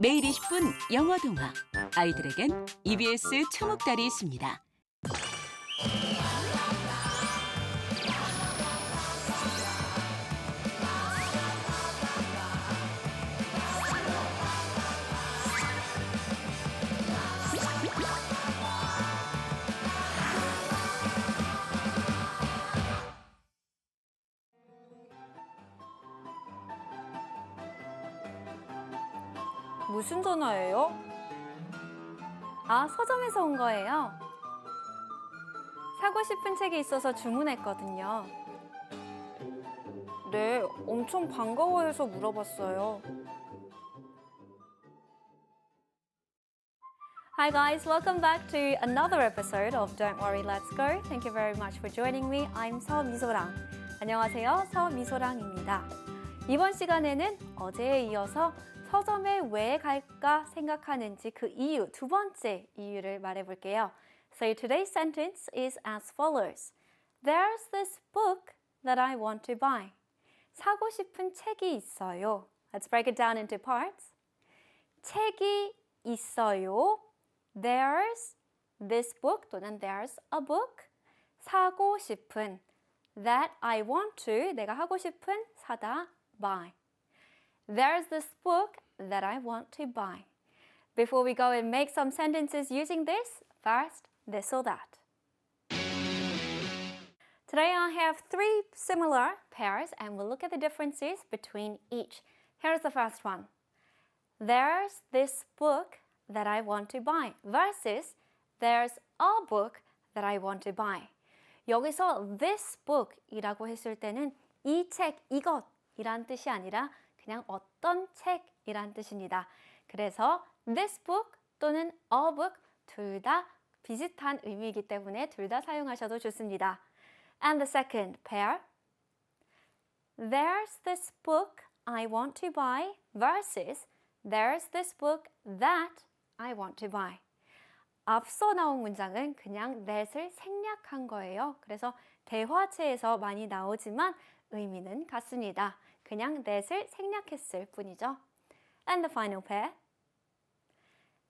매일 20분 영어 동화. 아이들에겐 EBS 초목달이 있습니다. 무슨 전화예요? 아, 서점에서 온 거예요. 사고 싶은 책이 있어서 주문했거든요. 네, 엄청 반가워해서 물어봤어요. Hi guys, welcome back to another episode of Don't Worry, Let's Go. Thank you very much for joining me. I'm 서미소랑. 안녕하세요, 서미소랑입니다. 이번 시간에는 어제에 이어서 서점에 왜 갈까 생각하는지 그 이유, 두 번째 이유를 말해볼게요. So today's sentence is as follows. There's this book that I want to buy. 사고 싶은 책이 있어요. Let's break it down into parts. 책이 있어요. There's this book 또는 there's a book. 사고 싶은 that I want to 내가 하고 싶은 사다 buy. There's this book that I want to buy. Before we go and make some sentences using this, first, this or that. Today I have three similar pairs and we'll look at the differences between each. Here's the first one. There's this book that I want to buy versus there's a book that I want to buy. 여기서 this book이라고 했을 때는 이 책, 이것이란 뜻이 아니라 그냥 어떤 책이란 뜻입니다. 그래서 this book 또는 a book 둘 다 비슷한 의미이기 때문에 둘 다 사용하셔도 좋습니다. And the second pair. There's this book I want to buy versus there's this book that I want to buy. 앞서 나온 문장은 그냥 that을 생략한 거예요. 그래서 대화체에서 많이 나오지만 의미는 같습니다. 그냥 that을 생략했을 뿐이죠. And the final pair.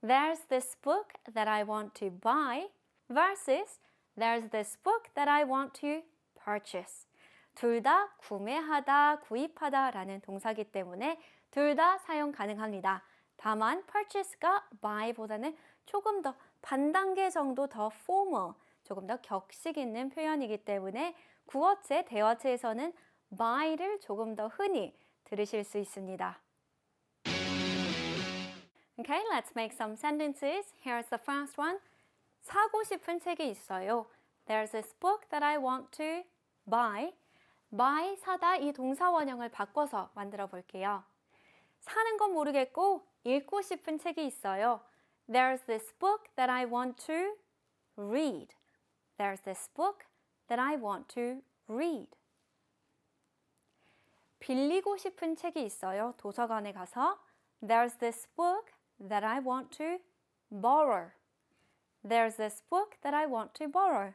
There's this book that I want to buy versus there's this book that I want to purchase. 둘 다 구매하다, 구입하다 라는 동사기 때문에 둘 다 사용 가능합니다. 다만 purchase가 buy보다는 조금 더 반 단계 정도 더 formal, 조금 더 격식 있는 표현이기 때문에 구어체, 대화체에서는 buy를 조금 더 흔히 들으실 수 있습니다. Okay, let's make some sentences. Here's the first one. 사고 싶은 책이 있어요. There's this book that I want to buy. buy, 사다 이 동사 원형을 바꿔서 만들어 볼게요. 사는 건 모르겠고 읽고 싶은 책이 있어요. There's this book that I want to read. There's this book that I want to read. 빌리고 싶은 책이 있어요. 도서관에 가서 There's this book that I want to borrow. There's this book that I want to borrow.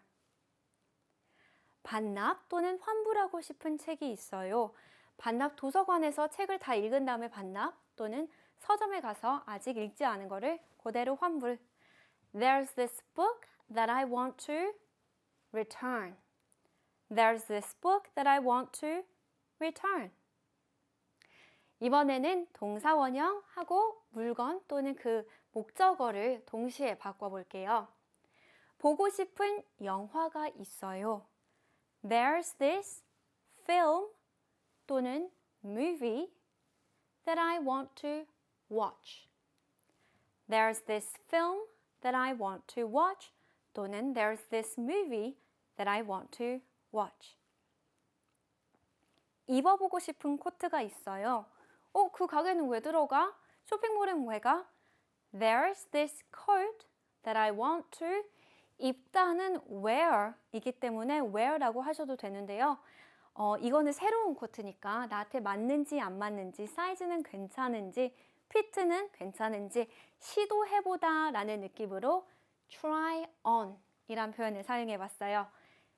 반납 또는 환불하고 싶은 책이 있어요. 반납 도서관에서 책을 다 읽은 다음에 반납 또는 서점에 가서 아직 읽지 않은 거를 그대로 환불. There's this book that I want to return. There's this book that I want to return. 이번에는 동사 원형하고 물건 또는 그 목적어를 동시에 바꿔볼게요. 보고 싶은 영화가 있어요. There's this film 또는 movie that I want to watch. There's this film that I want to watch 또는 there's this movie that I want to watch. 입어보고 싶은 코트가 있어요. 어, 그 가게는 왜 들어가? 쇼핑몰엔 왜 가? There's this coat that I want to 입다는 wear이기 때문에 wear라고 하셔도 되는데요. 어, 이거는 새로운 코트니까 나한테 맞는지 안 맞는지 사이즈는 괜찮은지 피트는 괜찮은지 시도해보다 라는 느낌으로 try on 이란 표현을 사용해 봤어요.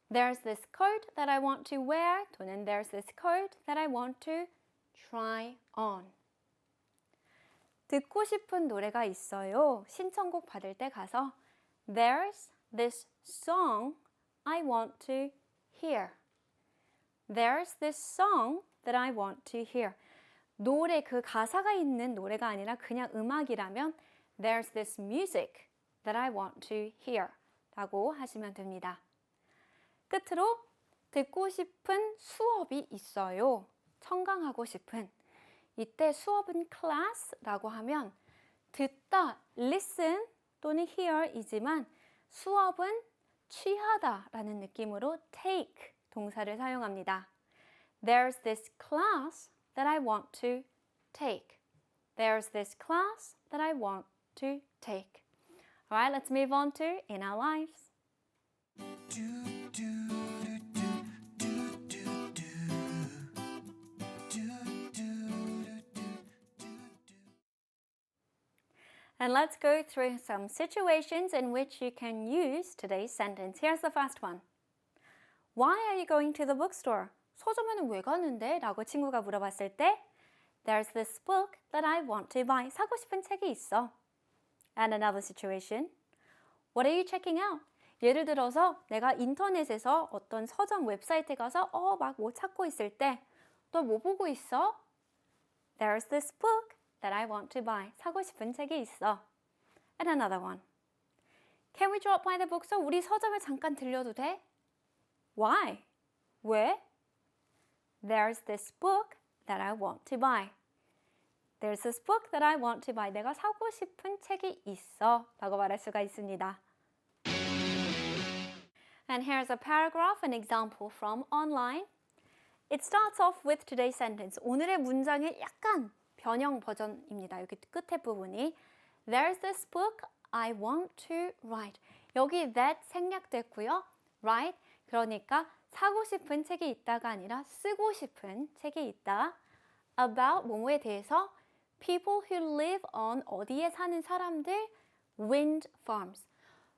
There's this coat that I want to wear 또는 there's this coat that I want to try on. 듣고 싶은 노래가 있어요. 신청곡 받을 때 가서 There's this song I want to hear. There's this song that I want to hear. 노래 그 가사가 있는 노래가 아니라 그냥 음악이라면 There's this music that I want to hear. 라고 하시면 됩니다. 끝으로 듣고 싶은 수업이 있어요. 청강하고 싶은. 이때 수업은 class라고 하면 듣다, listen 또는 hear이지만 수업은 취하다 라는 느낌으로 take 동사를 사용합니다. There's this class that I want to take. There's this class that I want to take. Alright, let's move on to in our lives. And let's go through some situations in which you can use today's sentence. Here's the first one. Why are you going to the bookstore? 서점에는 왜 가는데? 라고 친구가 물어봤을 때 There's this book that I want to buy. 사고 싶은 책이 있어. And another situation. What are you checking out? 예를 들어서 내가 인터넷에서 어떤 서점 웹사이트에 가서 어 막 뭐 찾고 있을 때 너 뭐 보고 있어? There's this book that I want to buy. 사고 싶은 책이 있어. And another one. Can we drop by the bookstore? 우리 서점에 잠깐 들려도 돼? Why? 왜? There's this book that I want to buy. There's this book that I want to buy. 내가 사고 싶은 책이 있어. 라고 말할 수가 있습니다. And here's a paragraph, an example from online. It starts off with today's sentence. 오늘의 문장의 약간 변형 버전입니다. 여기 끝에 부분이 There's this book I want to write. 여기 that 생략됐고요. write 그러니까 사고 싶은 책이 있다가 아니라 쓰고 싶은 책이 있다. about 뭐뭐에 대해서 people who live on 어디에 사는 사람들 wind farms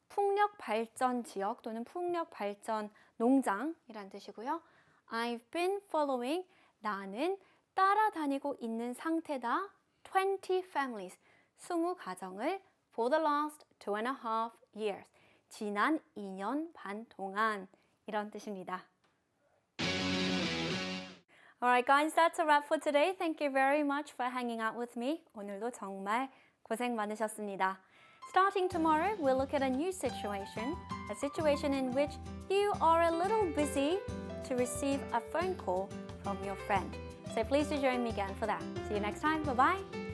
풍력 발전 지역 또는 풍력 발전 농장이란 뜻이고요. I've been following 나는 따라다니고 있는 상태다. 20 families 20 가정을 for the last two and a half years 지난 2년 반 동안 이런 뜻입니다. Alright guys, that's a wrap for today. Thank you very much for hanging out with me. 오늘도 정말 고생 많으셨습니다. Starting tomorrow, we'll look at a new situation, a situation in which you are a little busy to receive a phone call from your friend. So please do join me again for that. See you next time. Bye bye.